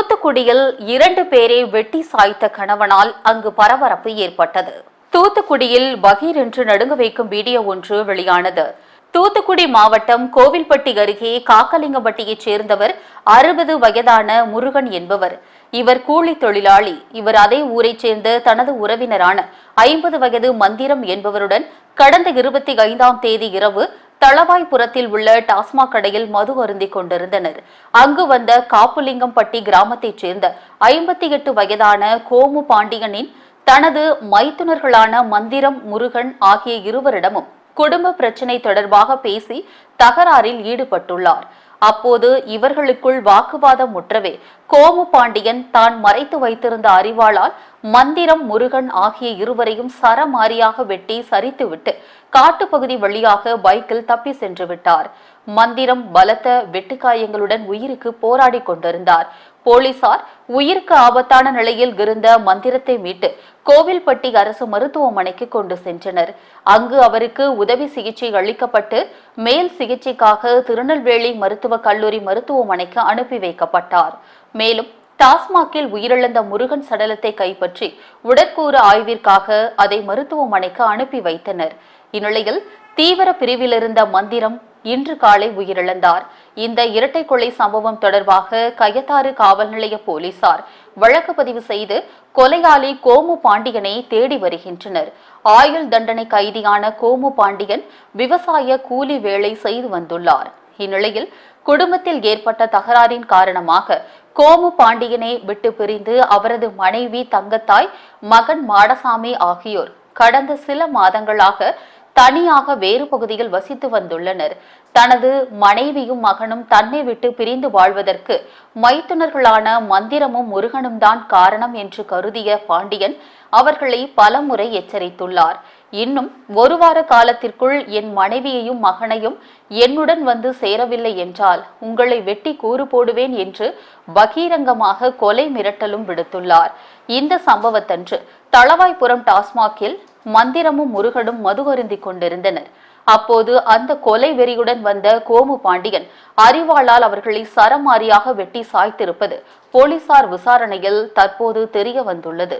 தூத்துக்குடியில் இரண்டு பேரை வெட்டி சாய்த்த கணவனால் அங்கு பரபரப்பு ஏற்பட்டது. தூத்துக்குடியில் பகீர் என்று நடுங்க வைக்கும் வீடியோ ஒன்று வெளியானது. தூத்துக்குடி மாவட்டம் கோவில்பட்டி அருகே காக்கலிங்கம்பட்டியைச் சேர்ந்தவர் அறுபது வயதான முருகன் என்பவர். இவர் கூலி தொழிலாளி. இவர் அதே ஊரைச் சேர்ந்த தனது உறவினரான ஐம்பது வயது மந்திரம் என்பவருடன் கடந்த இருபத்தி ஐந்தாம் தேதி இரவு தளவாய்புரத்தில் உள்ள டாஸ்மாக் கடையில் மது அருந்தி கொண்டிருந்தனர். அங்கு வந்த காப்புலிங்கம்பட்டி கிராமத்தைச் சேர்ந்த ஐம்பத்தி எட்டு வயதான கோமு பாண்டியனின் தனது மைத்துனர்களான மந்திரம் முருகன் ஆகிய இருவரிடமும் குடும்ப பிரச்சினை தொடர்பாக பேசி தகராறில் ஈடுபட்டுள்ளார். அப்போது இவர்களுக்குள் வாக்குவாதம் முற்றவே கோமு பாண்டியன் தான் மறைத்து வைத்திருந்த அறிவாளால் மந்திரம் முருகன் ஆகிய இருவரையும் சரமாரியாக வெட்டி சரித்துவிட்டு காட்டுப்பகுதி வழியாக பைக்கில் தப்பி சென்று விட்டார். மந்திரம் பலத்த வெட்டுக்காயங்களுடன் உயிருக்கு போராடி கொண்டிருந்தார். போலீசார் உயிருக்கு ஆபத்தான நிலையில் இருந்த மந்திரத்தை மீட்டு கோவில்பட்டி அரசு மருத்துவமனைக்கு கொண்டு சென்றனர். அங்கு அவருக்கு உதவி சிகிச்சை அளிக்கப்பட்டு மேல் சிகிச்சைக்காக திருநெல்வேலி மருத்துவக் கல்லூரி மருத்துவமனைக்கு அனுப்பி வைக்கப்பட்டார். மேலும் டாஸ்மாகில் உயிரிழந்த முருகன் சடலத்தை கைப்பற்றி உடற்கூறு ஆய்விற்காக அதை மருத்துவமனைக்கு அனுப்பி வைத்தனர். இந்நிலையில் தீவிர பிரிவில் இருந்த மந்திரம் இன்று காலை உயிரிழந்தார். இந்த இரட்டை கொலை சம்பவம் தொடர்பாக கயத்தாறு காவல் நிலைய போலீசார் வழக்கு பதிவு செய்து கொலையாளி கோமு பாண்டியனை தேடி வருகின்றனர். ஆயுள் தண்டனை கைதியான கோமு பாண்டியன் விவசாய கூலி வேலை செய்து வந்துள்ளார். இந்நிலையில் குடும்பத்தில் ஏற்பட்ட தகராறின் காரணமாக கோமு பாண்டியனை விட்டு பிரிந்து அவரது மனைவி தங்கத்தாய் மகன் மாடசாமி ஆகியோர் கடந்த சில மாதங்களாக தனியாக வேறு பகுதியில் வசித்து வந்துள்ளனர். தனது மனைவியும் மகனும் தன்னை விட்டு பிரிந்து வாழ்வதற்கு மைத்துனர்களான மந்திரமும் முருகனும் தான் காரணம் என்று கருதிய பாண்டியன் அவர்களை பலமுறை எச்சரித்துள்ளார். இன்னும் ஒரு வார காலத்திற்குள் என் மனைவியையும் மகனையும் என்னுடன் வந்து சேரவில்லை என்றால் உங்களை வெட்டி கூறு போடுவேன் என்று பகீரங்கமாக கொலை மிரட்டலும் விடுத்துள்ளார். இந்த சம்பவத்தன்று தளவாய்புரம் டாஸ்மாகில் மந்திரமும் முருகனும் மது கொண்டிருந்தனர். அப்போது அந்த கொலை வெறியுடன் வந்த கோமு பாண்டியன் அறிவாளால் அவர்களை சரமாரியாக வெட்டி சாய்த்திருப்பது போலீசார் விசாரணையில் தற்போது தெரிய வந்துள்ளது.